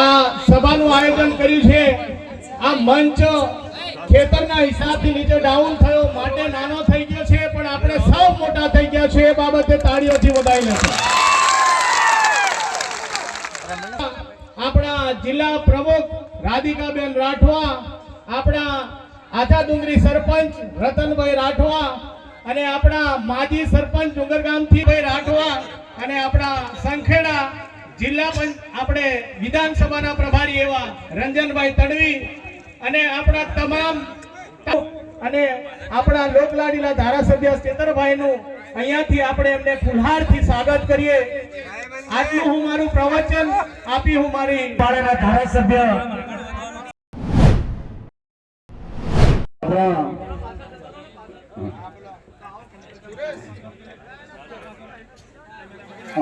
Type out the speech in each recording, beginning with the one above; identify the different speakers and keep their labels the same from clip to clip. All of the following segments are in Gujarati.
Speaker 1: આ સભાનું આયોજન કર્યું છે. આ મંચ ખેતરના હિસાબથી નીચે ડાઉન થયો. માટે નાનો થઈ ગયો છે, પણ આપણે સૌ મોટા થઈ ગયા છે એ બાબતે તાળીઓથી વધાવી લેશે આપણા જિલ્લા પ્રમુખ રાધિકાબેન રાઠવા, આપણા આધા ડુંગરી સરપંચ રતનભાઈ રાઠવા અને આપણા માજી સરપંચ ડુંગરગામથી ભાઈ રાઠવા અને આપણા સંખેડા જિલ્લા આપણે વિધાનસભાના પ્રભારી એવા રંજનભાઈ તડવી અને આપણા તમામ અને આપણા લોકલાડીલા ધારાસભ્ય ચેતરભાઈનું અહીંયાથી આપણે એમને ફુલહારથી સ્વાગત કરીએ. આટલું હું મારું પ્રવચન આપી હું મારી
Speaker 2: પાડેલા ધારાસભ્ય.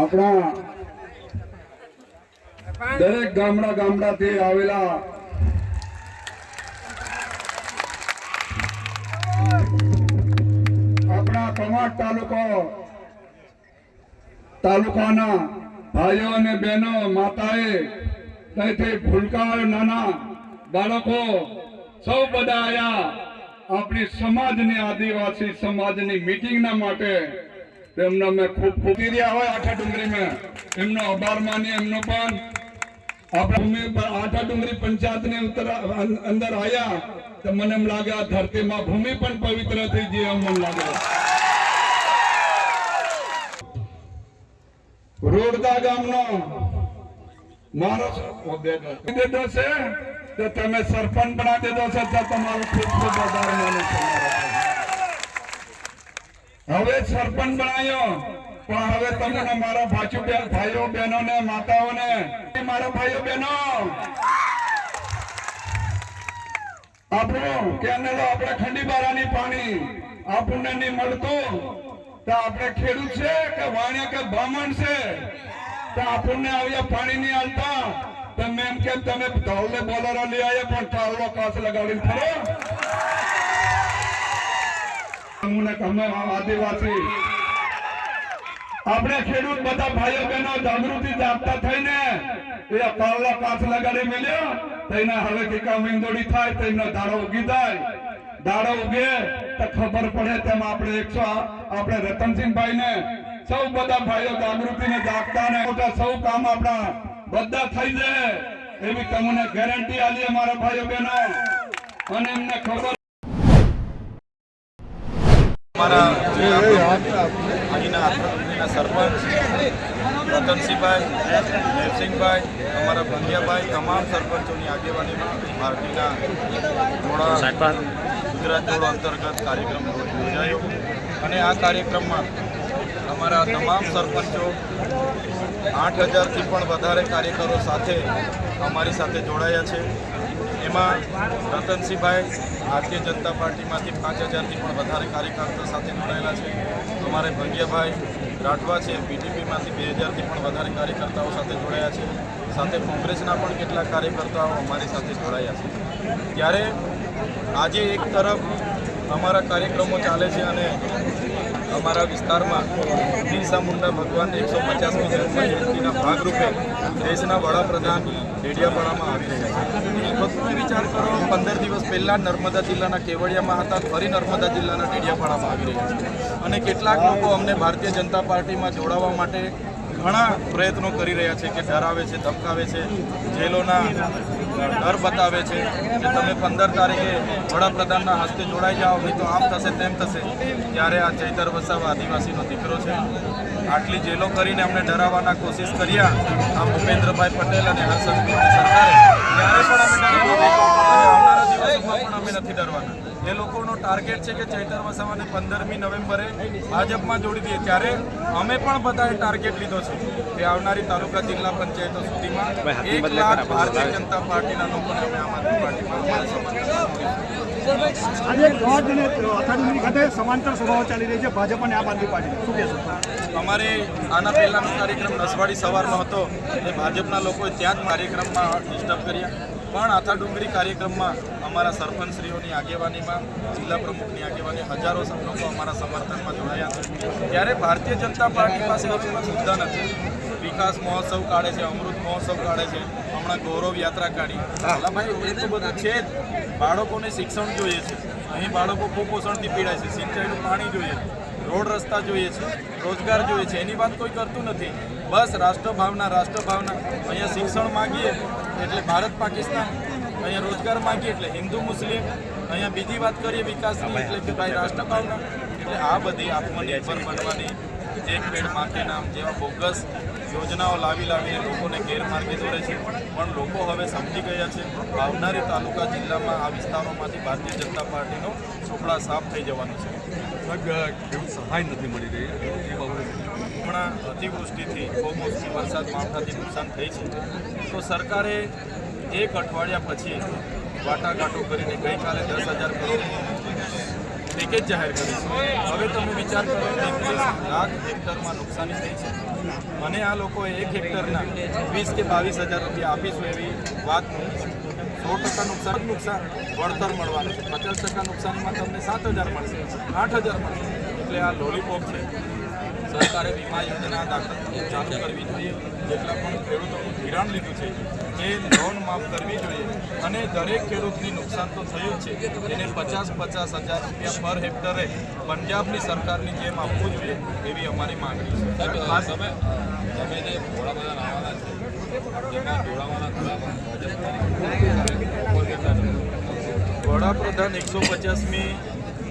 Speaker 2: આપણા દરેક ગામડા ગામડાથી આવેલા આપણા કમાટ તાલુકો, તાલુકાના ભાઈઓ અને બહેનો, માતાએ ત્યાંથી ભૂલકાઓ નાના બાળકો સૌ બધા આયા આપણી સમાજની આદિવાસી સમાજની મિટિંગના માટે. તેમનો મેં ખૂબ ખૂબ રહ્યા હોય આઠા ડુંગરીમાં એમનો આભાર માની એમનો પણ આઠા ડુંગરી પંચાયતની અંદર આવ્યા તો મને એમ લાગે આ ધરતીમાં ભૂમિ પણ પવિત્ર થઈ ગઈ એમ મને લાગે રોડદા ગામનો મારો તમે સરપંચ બના દીધો છે તમારો હવે સરપંચ બનાવ્યો પણ હવે તમને મારા બેન ભાઈઓ બહેનો ને મારા ભાઈઓ બહેનો. આપણું કેનેલો આપણે ઠંડી બારાની પાણી આપણને નહીં મળતું. તો આપણે ખેડૂત છે કે વાણિયા કે બ્રાહ્મણ છે? તો આપણને આવ્યા પાણી નહીં આલતા તમે એમ કે તમે ઢોલને બોલરો લઈ આવ્યા, પણ ટાળલો કાચ લગાડીને અમને અમે આદિવાસી. આપણે ખેડૂત બધા ભાઈઓ બહેનો જાગૃતિ જાગતા થઈને એ પાવલા પાછ લગાડી મળ્યા તેના હવે કામ મીંદોડી થાય તેનો દાડો ઉગી થાય દાડો ઉગે તો ખબર પડે તેમ આપણે એકસો આપણે રતનસિંહભાઈ ને સૌ બધા ભાઈઓ જાગૃતિ ને જાગતા ને સૌ કામ આપણા બધા થઈ જાય. એવી તમને ગેરંટી આલી અમારા ભાઈઓ બહેનો. અને એમને ખબર
Speaker 3: અમારા અહીંના સરપંચ રતનસિંહભાઈ દેવસિંહભાઈ અમારા ભંગિયાભાઈ તમામ સરપંચોની આગેવાનીમાં પાર્ટીના જોડા ગુજરાત જોડો અંતર્ગત કાર્યક્રમ યોજાયો. અને આ કાર્યક્રમમાં અમારા તમામ સરપંચો આઠ હજારથી પણ વધારે કાર્યકરો સાથે અમારી સાથે જોડાયા છે. એમાં રતનસિંહભાઈ ભારતીય જનતા પાર્ટીમાંથી પાંચ હજારથી પણ વધારે કાર્યકર્તા સાથે જોડાયેલા છે. અમારે ભંગિયાભાઈ રાઠવા છે. બીટીપીમાંથી બે હજારથી પણ વધારે કાર્યકર્તાઓ સાથે જોડાયા છે. સાથે કોંગ્રેસના પણ કેટલાક કાર્યકર્તાઓ અમારી સાથે જોડાયા છે. ત્યારે આજે એક તરફ અમારા કાર્યક્રમો ચાલે છે અને અમારા વિસ્તારમાં બિરસા મુંડા ભગવાન એકસો પચાસમી જન્મજયંતિના ભાગરૂપે દેશના વડાપ્રધાન ડેડિયાપાડામાં આવી રહ્યા છે. તમે વિચાર કરો, પંદર દિવસ પહેલાં નર્મદા જિલ્લાના કેવડિયામાં હતા ફરી નર્મદા જિલ્લાના ડેડિયાપાડામાં આવી રહ્યા છે. અને કેટલાક લોકો અમને ભારતીય જનતા પાર્ટીમાં જોડાવા માટે ઘણા પ્રયત્નો કરી રહ્યા છે કે ડરાવે છે, ધમકાવે છે. જેલોના ડર બતાવે છે કે તમે પંદર તારીખે વડાપ્રધાનના હસ્તે જોડાઈ જાઓ, નહીં તો આમ થશે, તેમ થશે. ત્યારે આ ચૈતર વસાવ આદિવાસીનો દીકરો છે. આટલી જેલો કરીને અમને ડરાવવાના કોશિશ કર્યા આ ભૂપેન્દ્રભાઈ પટેલ અને હર્ષદ સરકારે. ત્યારે પણ અમે ડરી દિવસોમાં પણ અમે નથી ડરવાના. એ લોકોનો ટાર્ગેટ છે કે ચૈતર વસાવાને પંદરમી નવેમ્બરે ભાજપમાં જોડી દઈએ. ત્યારે અમે પણ બધાએ ટાર્ગેટ લીધો છે કે આવનારી તાલુકા જિલ્લા પંચાયતો સુધીમાં એક લાખ ભારતીય જનતા પાર્ટીના લોકોને અમે આમ આદમી પાર્ટીમાં અમારા સમાજમાં જોડીશું.
Speaker 4: આજે દોઢ અને અથાડુંગરી ખાતે સમાંતર સભાઓ ચાલી રહી છે ભાજપ અને આમ આદમી પાર્ટી. શું કહેશો?
Speaker 3: અમારે આના પહેલાંનો કાર્યક્રમ નસવાડી સવારનો હતો. એ ભાજપના લોકોએ ત્યાં જ કાર્યક્રમમાં ડિસ્ટર્બ કર્યા. પણ આથા ડુંગરી કાર્યક્રમમાં અમારા સરપંચશ્રીઓની આગેવાનીમાં, જિલ્લા પ્રમુખની આગેવાની હજારો લોકો અમારા સમર્થનમાં જોડાયા છે. ત્યારે ભારતીય જનતા પાર્ટી પાસે હવે કોઈ મુદ્દા નથી. વિકાસ મહોત્સવ કાઢે છે, અમૃત મહોત્સવ કાઢે છે, હમણાં ગૌરવ યાત્રા કાઢી. ભાઈ એ તો બધું છે જ. બાળકોને શિક્ષણ જોઈએ છે. અહીં બાળકો કુપોષણથી પીડાય છે. સિંચાઈનું પાણી જોઈએ રોડ રસ્તા જોઈએ છે. રોજગાર જોઈએ છે. એની વાત કોઈ કરતું નથી. બસ રાષ્ટ્રભાવના રાષ્ટ્રભાવના. અહીંયા શિક્ષણ માગીએ. એટલે ભારત પાકિસ્તાન અહીંયા રોજગાર માગીએ એટલે હિન્દુ મુસ્લિમ, અહીંયા બીજી વાત કરીએ વિકાસની, એટલે કે ભાઈ રાષ્ટ્રભાવના. એટલે આ બધી આત્મનિર્ભર બનવાની એક પેડ માકે નામ, જેવા બોગસ યોજનાઓ લાવી લાવીને લોકોને ગેરમાર્ગે દોરે છે. પણ લોકો હવે સમજી ગયા છે, આવનારી તાલુકા જિલ્લામાં આ વિસ્તારોમાંથી ભારતીય જનતા પાર્ટીનો સુપડા સાફ થઈ જવાનું છે.
Speaker 5: સહાય નથી મળી રહી? એ બાબતે
Speaker 3: હમણાં અતિવૃષ્ટિથી કમોસમી વરસાદ, માવઠાથી નુકસાન થઈ છે. તો સરકારે એક અઠવાડિયા પછી વાટાઘાટો કરીને ગઈકાલે દસ હજાર કરોડ પેકેજ જાહેર કર્યું હવે તમે વિચાર કરો એકવીસ લાખ હેક્ટરમાં નુકસાની થઈ છે. અને આ લોકોએ એક હેક્ટરના વીસ કે બાવીસ હજાર રૂપિયા આપીશું એવી વાત સો ટકા નુકસાન નુકસાન વળતર મળવાનું છે. પચાસ ટકા નુકસાનમાં તમને સાત હજાર મળશે, આઠ હજાર મળશે. એટલે આ લોલીપોપ છે. સરકારે વીમા યોજના દાખલ ચાલુ કરવી જોઈએ. જેટલા પણ ખેડૂતોનું ધિરાણ લીધું છે એ લોન માફ કરવી જોઈએ. અને દરેક ખેડૂતની નુકસાન તો થયું છે. એને પચાસ પચાસ હજાર રૂપિયા પર હેક્ટરે પંજાબની સરકારની જેમ આપવું જોઈએ એવી અમારી માંગણી છે.
Speaker 5: તમે તમે જે વડાપ્રધાન આવવાના છે એમાં જોડાવાના
Speaker 3: વડાપ્રધાન એકસો પચાસમી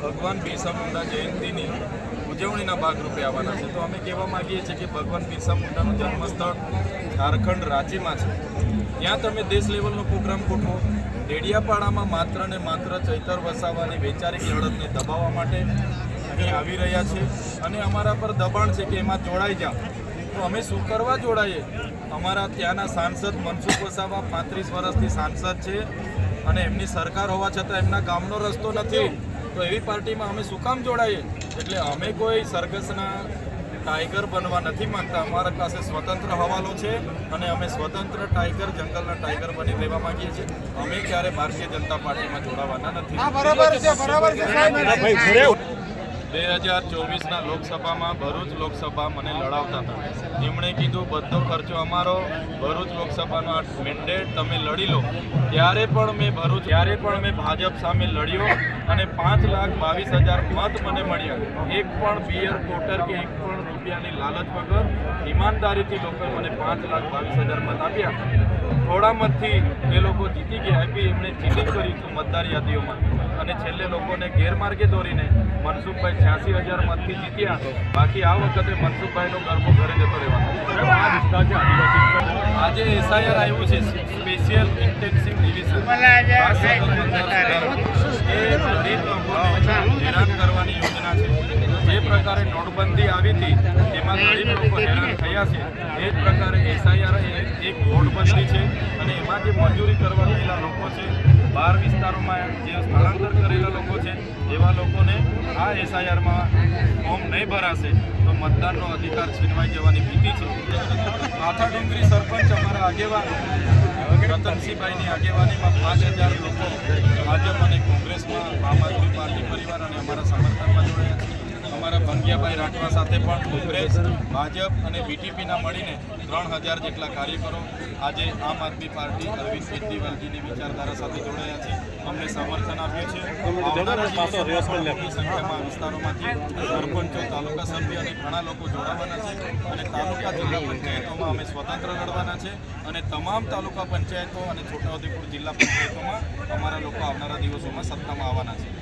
Speaker 3: ભગવાન બિરસા મુંડા જયંતિની ઉજવણીના ભાગરૂપે આવવાના છે. તો અમે કહેવા માગીએ છીએ કે ભગવાન બિરસા મુંડાનું જન્મસ્થળ ઝારખંડ રાંચીમાં છે. ત્યાં તમે દેશ લેવલનો પ્રોગ્રામ ગોઠવો. ડેડિયાપાડામાં માત્ર ને માત્ર ચૈતર વસાવાની વૈચારિક લડતને દબાવવા માટે અહીં આવી રહ્યા છે અને અમારા પર દબાણ છે કે એમાં જોડાઈ જાઓ. તો અમે શું કરવા જોડાઈએ? અમારા ત્યાંના સાંસદ મનસુખ વસાવા પાંત્રીસ વર્ષથી સાંસદ છે અને એમની સરકાર હોવા છતાં એમના ગામનો રસ્તો નથી. તો એવી પાર્ટીમાં અમે શું કામ જોડાઈએ? એટલે અમે કોઈ સરઘસના ટાઈગર બનવા નથી માંગતા. અમારા પાસે સ્વતંત્ર હવાલો છે અને અમે સ્વતંત્ર ટાઈગર જંગલના ટાઈગર બની રહેવા માંગીએ છીએ. અમે ક્યારે ભારતીય જનતા પાર્ટીમાં જોડાવાના નથી. બે હજાર ચોવીસના લોકસભામાં ભરૂચ લોકસભા મને લડાવતા હતા. એમણે કીધું, બધો ખર્ચો અમારો ભરૂચ લોકસભાનો આ મેન્ડેટ તમે લડી લો. ત્યારે પણ મેં ભરૂચ, ત્યારે પણ મેં ભાજપ સામે લડ્યો અને પાંચ લાખ બાવીસ હજાર મત મને મળ્યા. એક પણ બિયર કોટર કે એક પણ રૂપિયાની લાલચ વગર ઈમાનદારીથી લોકોએ મને પાંચ લાખ બાવીસ હજાર મત આપ્યા. થોડા મતથી એ લોકો જીતી ગયા આપી એમણે ચીટિંગ કરી મતદાર યાદીઓમાં. અને છેલ્લે લોકોને ગેરમાર્ગે દોરીને મનસુખભાઈ છ્યાસી હજાર મતથી જીત્યા. બાકી આ વખતે મનસુખભાઈનો ગરબો ઘરે જતો રહેવાનો. આજે એસઆઈઆર આવ્યું છે સ્પેશિયલ ઇન્ટેન્સિવ ડિવિઝન એ ગરીબ લોકોને હેરાન કરવાની યોજના છે. પ્રકારે નોટબંધી આવી હતી, એમાં ગરીબ લોકો હેરાન થયા છે. એ જ પ્રકારે એસઆઈઆર એક નોટબંધી છે અને એમાં જે મજૂરી કરવા ગયેલા લોકો છે, બહાર વિસ્તારોમાં જે સ્થળાંતર કરેલા લોકો છે, એવા લોકોને આ એસઆઈઆરમાં ફોર્મ નહીં ભરાશે, તો મતદાનનો અધિકાર છીનવાઈ જવાની ભીતિ છે. માથા ડુંગરી સરપંચ અમારા આગેવાન, રતનસિંહભાઈની આગેવાનીમાં પાંચ હજાર લોકો ભાજપ અને કોંગ્રેસમાં આમ આદમી પાર્ટી પરિવાર અને અમારા સમર્થનમાં જોડાયા છે. અમારા ભંગિયાભાઈ રાઠવા સાથે પણ કોંગ્રેસ, ભાજપ અને બીટીપીના મળીને ત્રણ હજાર જેટલા કાર્યકરો આજે આમ આદમી પાર્ટી અરવિંદ કેજરીવાલજીની વિચારધારા સાથે જોડાયા છે. અમને સમર્થન આપ્યું છે સંખ્યામાં વિસ્તારોમાંથી સરપંચો, તાલુકા સભ્ય અને ઘણા લોકો જોડાવાના છે અને તાલુકા જિલ્લા પંચાયતોમાં અમે સ્વતંત્ર લડવાના છે અને તમામ તાલુકા પંચાયતો અને છોટાઉદેપુર જિલ્લા પંચાયતોમાં અમારા લોકો આવનારા દિવસોમાં સત્તામાં આવવાના છે.